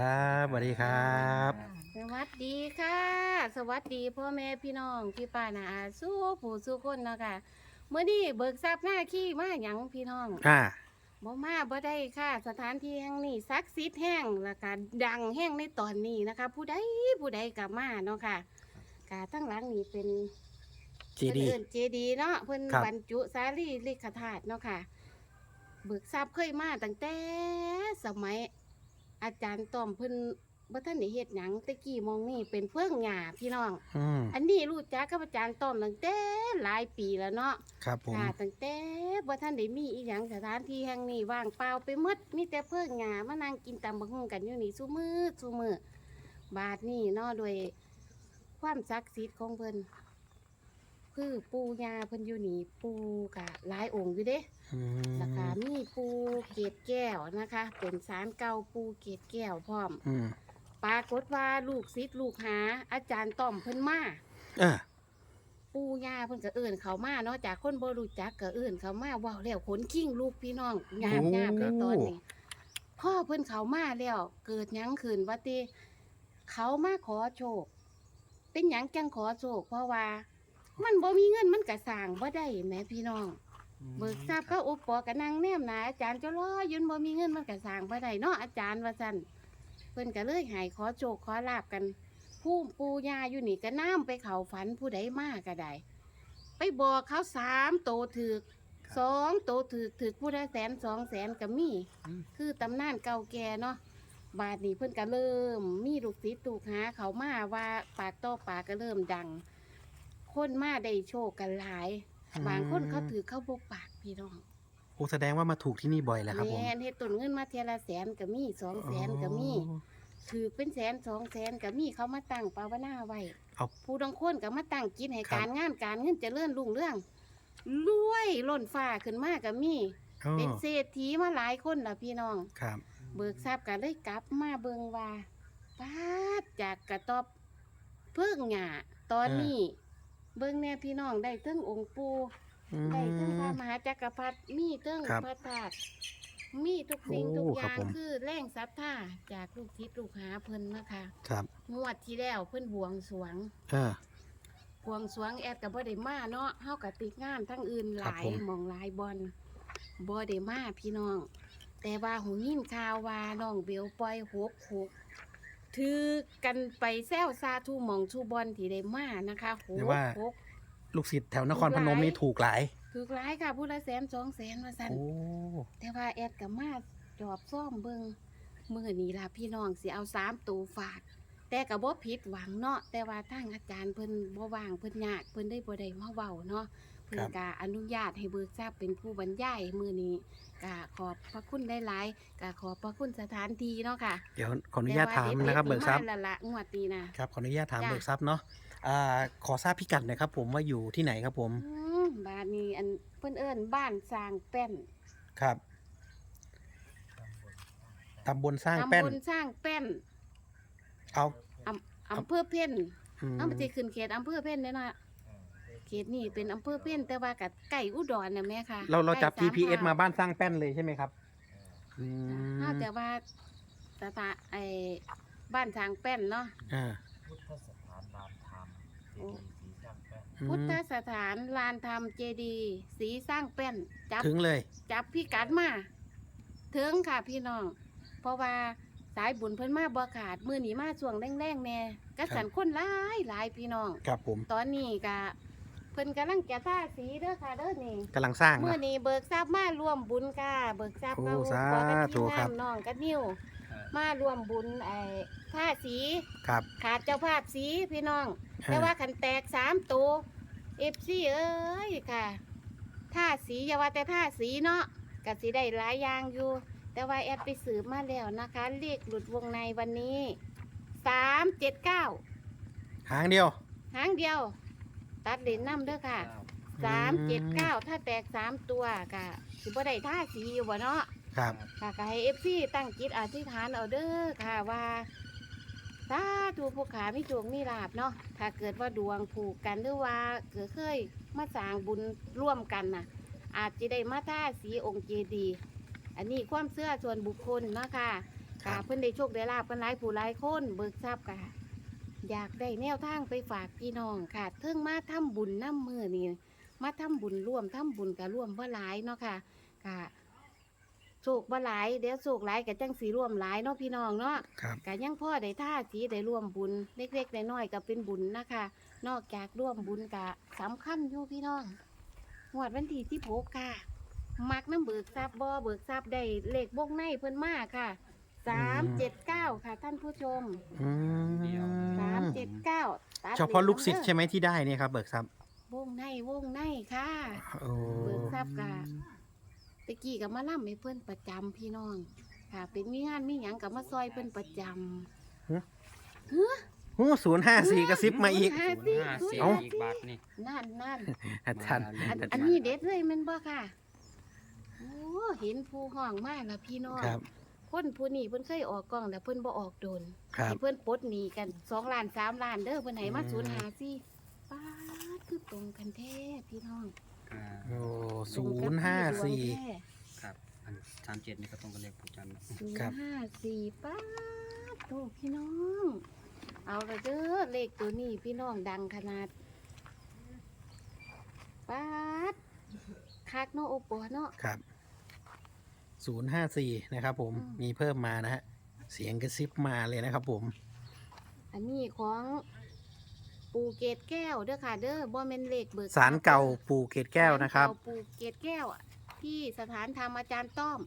ครับสวัสดีครับ สวัสดีค่ะ สวัสดีพ่อแม่พี่น้องพี่ป้านาอาสู้ผู้สู้คนเนาะค่ะเมื่อนี้เบิกทรัพย์หน้าขี้มาหยังพี่น้องอ่าบ่มาบ่ได้ค่ะ สถานที่แห่งนี้ศักดิ์สิทธิ์แห่งและก็ดังแห่งในตอนนี้นะคะ ผู้ใดผู้ใดกลับมาเนาะค่ะกาทั้งหลังนี้เป็นเจดีเพิ่นเอิ้นเจดีย์เนาะเพิ่นครับบรรจุสารีริกธาตุเนาะค่ะ เบิกทรัพย์เคยมาตั้งแต่สมัย อาจารย์ต้อมเพิ่นบ่ทันได้เฮ็ดหยังแตะกี้มองนี่เป็นเฟื่องหญ้าพี่น้อง อืมอันนี้รู้จักกับอาจารย์ต้อมตั้งแต่หลายปีแล้วเนาะครับผม ค่ะตั้งแต่บ่ทันได้มีอีหยังสถานที่แห่งนี้ว่างเปล่าไปหมดมีแต่เฟื่องหญ้ามานั่งกินตำบักหุ่งกันอยู่นี่ซุมื้อซุมื้อบาดนี้เนาะด้วยความศักดิ์สิทธิ์ของเพิ่น คือปู่ย่าเพิ่นอยู่นี่ปู่กะหลายองค์อยู่เด้อืมแล้วก็มีปูเกตแก้วนะคะ เป็นสารเก่าปูเกตแก้วพร้อม อืมปรากฏว่าลูกศิษย์ลูกหา อาจารย์ต้อมเพิ่นมาเออปูย่าเพิ่นก็เอื่นเขามาเนาะจากคนบ่รู้จักก็เอื่นเขามาเว้าแล้วขนขิ้งลูกพี่น้องยามยามในตอนนี้พ่อเพิ่นเขามาแล้ว เกิดหยังขึ้นว่าติเขามาขอโชค เป็นหยังจังขอโชคเพราะว่า มันบ่มีเงินมันก็สร้างบ่ได้แหมพี่น้อง เบิกทราบก็อุปปอกันนั่งแนมหนาอาจารย์จะรอยืนบ่มีเงินมันก็สร้างบ่ได้เนาะอาจารย์ว่าซั่นเพิ่นก็เลยให้ขอโชคขอลาบกันผู้ปูยาอยู่นี่ก็น้ำไปเข้าฝันผู้ใดมาก็ได้ ไปบอกเขาสามโตถึกสองโตถึกถึกผู้ละแสนสองแสนก็มี อืม คือตำนานเก่าแก่เนาะบาดนี้เพิ่นก็เริ่ม มีลูกศิษย์ลูกหาเขามาว่าปากต่อปากก็เริ่มดัง คนมาได้โชคกันหลายบางคนเขาถือเข้าบกปากพี่น้องโอ้แสดงว่ามาถูกที่นี่บ่อยแหละครับผมแม่นเฮ็ดต้นเงินมาเทียละแสนก็มีสองแสนก็มีอ๋อ ถือเป็นแสนสองแสนก็มีเขามาตั้งภาวนาไว้เอาผู้ดองคนก็มาตั้งกินให้ครับ การงานการเงินเจริญรุ่งเรื่องรวยล้นฟ้าขึ้นมาก็มี อ๋อเป็นเศรษฐีมาหลายคนล่ะพี่น้อง ครับ เบิกทรัพย์ก็เลยกลับมาเบิงว่าปาดจากกระตอบเพิ่งหญ้าตอนนี้ เบิงแน่พี่น้องได้เทั้งองค์ปู่อืมได้เทั้งพระมหาจักรพรรดิมีเทั้งครับพระธาตุมีทุกสิ่งโอ้ทุกอครับย่างผม คือแรงศรัทธาจากลูกทิศลูกหาเพิ่นนะคะครับงวดที่แล้วเพิ่นบวงสรวง เออ บวงสรวงแอดกับบ่ได้มาเนาะเฮาก็ติดงานทั้งอื่นหครับลายผม หมองหลายบอลบ่ได้มาพี่น้อง แต่ว่าหูยินข่าวว่าน้องเบลปล่อยหกหก ถือกันไปแซวซาทูหมองทูบอลที่ได้มานะคะหเรียกกว่า หก ลูกศิษย์แถวนครพนมนี่ถูกหลายถือหลายค่ะผู้ละแสนสองแสนว่าซั่น โอ้ แต่ว่าแอดกับมาจอบซ่อมเบิงมือนี้ล่ะพี่น้องสิเอาสามตัวฝาก แต่กับบ่ผิดหวังเนาะแต่ว่าทางอาจารย์เพิ่นบ่ว่างเพิ่นยากเพิ่นได้บ่ได้มาเว้าเนาะเพิ่นก็อนุญาตให้เบิกทราบเป็นผู้บรรยายมือนี้ ก็ขอบพระคุณหลายๆก็ขอบพระคุณสถานที่เนาะค่ะเดี๋ยวขออนุญาตถามนะครับเบิกทรัพย์แต่ว่าเด็ดๆนี่มาและละงวดนี้นะ ครับขออนุญาตถามจ้ะ เบิกทรัพย์เนาะอ่าขอทราบพิกัดหน่อยครับผมว่าอยู่ที่ไหนครับผมอืมบ้านนี้อันเพิ่นเอิ้นบ้านสร้างแป้นครับตำบลสร้างแป้นตำบลสร้างแป้นเอาอำเภอเพ่นอืมเอาไปสิขึ้นเขตอำเภอเพ่นเด้อเนาะ เขตนี่เป็นอำเภอเพ่นแต่ว่ากับไก่อุดรน่ะแม่ค่ะเราเราจับใกล้ส GPS ภมาบ้านสร้างแป้นเลยใช่ไหมครับอืมอ้าวแต่ว่าสถานไอ้บ้านทางแป้นเนาะอ่าพุทธสถานลานธรรมเจดีย์ศรีสร้างแป้นพุทธสถานลานธรรมเจดีย์สีสร้างแป้นจับ ถึงเลย จับพี่กัดมาถึงค่ะพี่น้อง เพราะว่าสายบุญเพิ่นมาบ่ขาดมือหนีมาช่วงแรงๆแน่กระสันคนหลายหลายพี่น้อง ครับผม ตอนนี้ก็เพิ่นกำลังจะท่าสีเด้อค่ะเด้อนี่กำลังสร้างเมื่อนะนี้เบิกทรัพย์มาร่วมบุญค่ะเบิกทรัพย์โอ้ก็สาขอกันธุทีมครังาบนน้องกับนิ้วมาร่วมบุญไอ้ท่าสีครับขาดเจ้าภาพสีพี่น้องอ่าแต่ว่าขันแตกสามตัวเอฟซีเอ้ยค่ะท่าสีอย่าว่าแต่ท่าสีเนาะก็สิได้หลายอย่างอยู่ แต่ว่าแอดไปสืบมาแล้วนะคะเลขหลุดวงในวันนี้สามเจ็ดเก้าหางเดียว หางเดียว ตัดเหรียญน้ำเด้อค่ะอืสามมเจ็ดเก้าถ้าแตกสามตัวก็สิบ่ได้ท่าสีอยู่บ่เนาะครับค่ะก็ให้เอฟซีตั้งจิตอธิษฐานเอาเด้อค่ะว่าสาธุผู้ขามีดวงมีลาบเนาะถ้าเกิดว่าดวงผูกกันหรือว่าเกิดเคยมาสร้างบุญร่วมกันน่ะ อาจจะได้มาท่าสีองค์เจดีย์อันนี้ความเชื่อส่วนบุคคลเนาะค่ะครักาบเพิ่นได้โชคได้ลาบกันหลายผู้หลายคนเบิกทรัพย์กะ อยากได้แนวทางไปฝากพี่น้องค่ะเทิงมาทำบุญน้ำมือนี่มาทำบุญร่วมทำบุญกับร่วมบ่หลายเนาะค่ะกะโศกบ่หลายเดี๋ยวโศกหลายกับจังสีร่วมหลายเนาะพี่น้องเนาะครับกะยังพ่อได้ท่าสีได้ร่วมบุญเล็กๆน้อยๆก็เป็นบุญนะคะ นอกจากร่วมบุญกะสำคัญอยู่พี่น้องงวดวันที่ที่โกค่ะมักน้ำเบิกทรัพย์บ่เบิกทรัพย์ได้เลขวงในเพิ่นมากค่ะ สามเจ็ดเก้าค่ะท่านผู้ชมอืสามมเจ็ดเก้าเฉพาะลูกศิษย์ใช่ไหมที่ได้เนี่ยครับเบิกทรัพย์วงในวงในค่ะ โอ้เบิกทรัพย์กะตะกี้กับมาล่ำให้เพิ่นประจำพี่น้อง ค่ะ เป็นมีงานมีหยังกับมาซอยเพิ่นประจโหศูนย์ห้าสี่กระซิบมาอีก ห้าศูนสิย์ห้าสี่เอ้าอีกบาทนี่ำนั่นนั่นอาจารย์ อันอาอัจานรย์นี้เด็ดเลยแมันบ่ค่ะโอ้เห็นผู้ห้องมากแล้วพี่น้อง ครับ คนผู้นี้เพิ่นเคยออกกล้องแต่เพิ่นบ่ออกโดนครับให้เพิ่นปลดหนี้กันสองล้านสามล้านเด้อเพิ่นให้มาอืม ศูนย์หาสี่ป้าดคือตรงกันแท้พี่น้องอ่าโอ้ตรศูงกับนย์ห้าพี่ ดวงสี่แท้ ครับอันสามเจ็ดนี่ก็ตรงกับเลขปู่จันทร์เนอะศูนครับย์ห้าสี่ป้าดโตพี่น้อง เอาละเด้อเลขตัวนี้พี่น้องดังขนาดป้าดคักเนาะโอปอเนาะครับ ศูนย์ห้าสี่นะครับผมอืมมีเพิ่มมานะฮะเสียงกระซิบมาเลยนะครับผม อันนี้ของปูเกตแก้วเด้อค่ะเด้อบ่แม่นเลขเบิกสารเก่าปู่เกตแก้วนะครับ ศาลเก่าปูเกตแก้วอะที่สถานธรรมอาจารย์ต้อม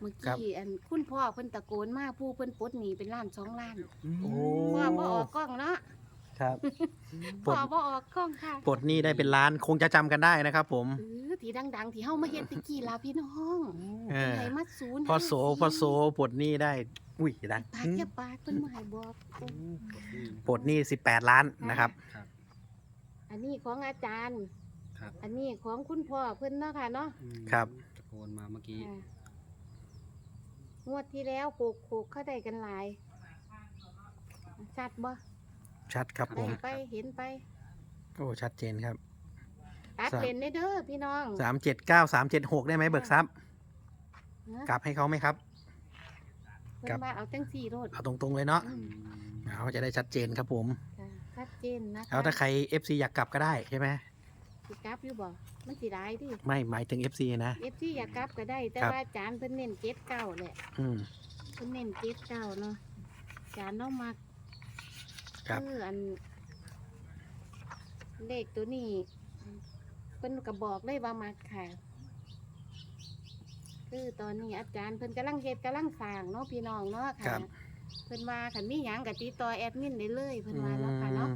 เมื่อครับ กี้อันคุณพ่อเพิ่นตะโกนมาผู้เพิ่นปลดหนีเป็นล้านสองล้านโอ้ พ่อบ่ออกกล้องเนาะ ครับปลพ่ดอบ่ออกกล้องค่ะปลดหนี้ได้เป็นล้านคงจะจำกันได้นะครับ ผม เออที่ดัง ๆ ที่เฮามาเฮ็ดตะกี้ล่ะพี่น้องเออ ไหนมาศูนย์พอโสพอโสปลดหนี้ได้ อุ้ยดังปากแค่ปากเพิ่นบ่ให้บอกปลดหนี้สิบแปดล้านนะครับครับ อันนี้ของอาจารย์ ครับอันนี้ของคุณพ่อเพิ่นเนาะค่ะเนาะอืมครับ ตะโกนมาเมื่อกี้ค่ะงวดที่แล้วโขกโขกเข้าได้กันหลายชัดบ่ ชัดครับผม ไปเห็นไป โอ้ชัดเจนครับตัดสามเลนได้เด้อพี่น้องสามเจ็ดเก้าสามเจ็ดหกได้ไหมเบิกทรัพย์นะกลับให้เขาไหมครับเพิ่ครันบว่าเอาจังสี่โรดเอาตรงๆเลยเนาะอืมเอาจะได้ชัดเจนครับผมค่ะชัดเจนนะคะเอาถ้าใคร FC อยากกลับก็ได้ใช่ไหมสิกลับอยู่บ่มันสิได้ดิไม่หมายถึง FC นะเอฟซีอยากกลับก็ได้ แต่ครับว่าจานเพิ่นเน้นเจ็ดเก้าแหละอืมเพิ่นเน้นเจ็ดเก้าเนาะจานเนาะมัก ครับ คืออันเลขตัวนี้เพิ่นก็บอกเลยว่ามักค่ะ คือตอนนี้อาจารย์เพิ่นกำลังเฮ็ดกำลังสร้างเนาะพี่น้องเนาะครัค่ะ บ เพิ่นว่าคันมีหยังก็ติดต่อแอดมินได้เลยเพิ่นว่าเนาะค่ะเนาะอืม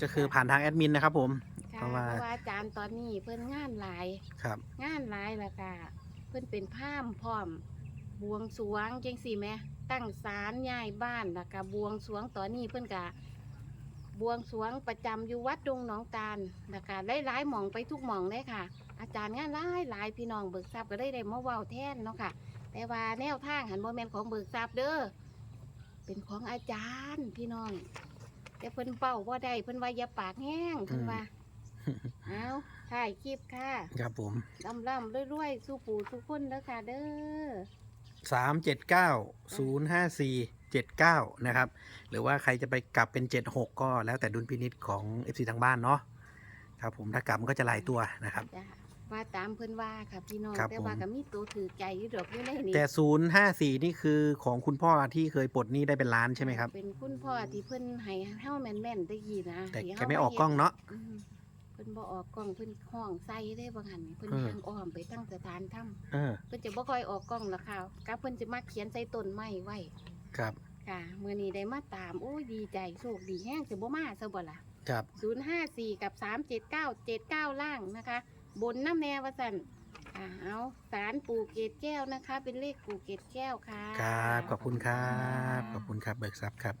ก็คือผ่านทางแอดมินนะครับผม ค่ะเพราะว่าเพราะว่าอาจารย์ตอนนี้เพิ่นงานหลาย ครับ งานหลายแล้วก็เพิ่นเป็นพราหมณ์พร้อมบวงสรวงจังสี่แหม่ ตั้งศาลย้ายบ้านแล้วก็บวงสรวงตอนนี้เพิ่นก็บวงสรวงประจำอยู่วัดดงหนองตาลแล้วก็ได้หลายหม่องไปทุกหม่องเลยค่ะ อาจารย์งานหลายหลายพี่น้องเบิกทรัพย์ก็ได้ได้มาเว้าแทนเนาะค่ะ แต่ว่าแนวทางหันบ่แม่นของเบิกทรัพย์เด้อเป็นของอาจารย์พี่น้อง แต่เพิ่นเป้าบ่ได้เพิ่นว่าอย่าปากแห้งเพิ่นว่าเอาถ่ายคลิปค่ะ ครับผมลำลำรวยๆ สู้ปู่ทุกคนเด้อค่ะเด้อ สามเจ็ดเก้าศูนย์ห้าสี่เจ็ดเก้านะครับ หรือว่าใครจะไปกลับเป็นเจ็ดหกก็แล้วแต่ดุลพินิษของ FC ทางบ้านเนาะครับผมถ้ากลับมันก็จะหลายตัวนะครับ จ้ะว่าตามเพิ่นว่าค่ะพี่น้องครับแต่ว่าผม ก็มีตัวถือใจอยู่ดอกอยู่ในนี้แต่ศูนย์ห้าสี่นี่คือของคุณพ่อที่เคยปลดหนี้ได้เป็นล้านใช่ไหมครับ เป็นคุณพ่อที่เพิ่นให้เฮาแม่นๆได้ยีนะแต่ที่แกเฮาไม่ออกกล้องเนาะ อืมเพิ่นบ่ออกกล้องเพิ่นห้องใส่ได้บ่หั่นนี่เพิ่นเออทางอ้อมไปตั้งสถานถ้เออำเพิ่นจะบ่ค่อยออกกล้องละค่ะกับเพิ่นจะมาเขียนใส่ต้นไม้ไว้ครับค่ะมื้อนี้ได้มาตามโอ้ยดีใจโชคดีแฮงสิบ่มาซะบ่ล่ะ ครับ054 กับ 379 79 ล่างนะคะ บนน้ำแนวว่าสันอ่าเอาสารปูเกตแก้วนะคะ เป็นเลขปูเกตแก้วค่ะ ครับขอบคุณครับขอบคุณครับเบิกทรัพย์ครับ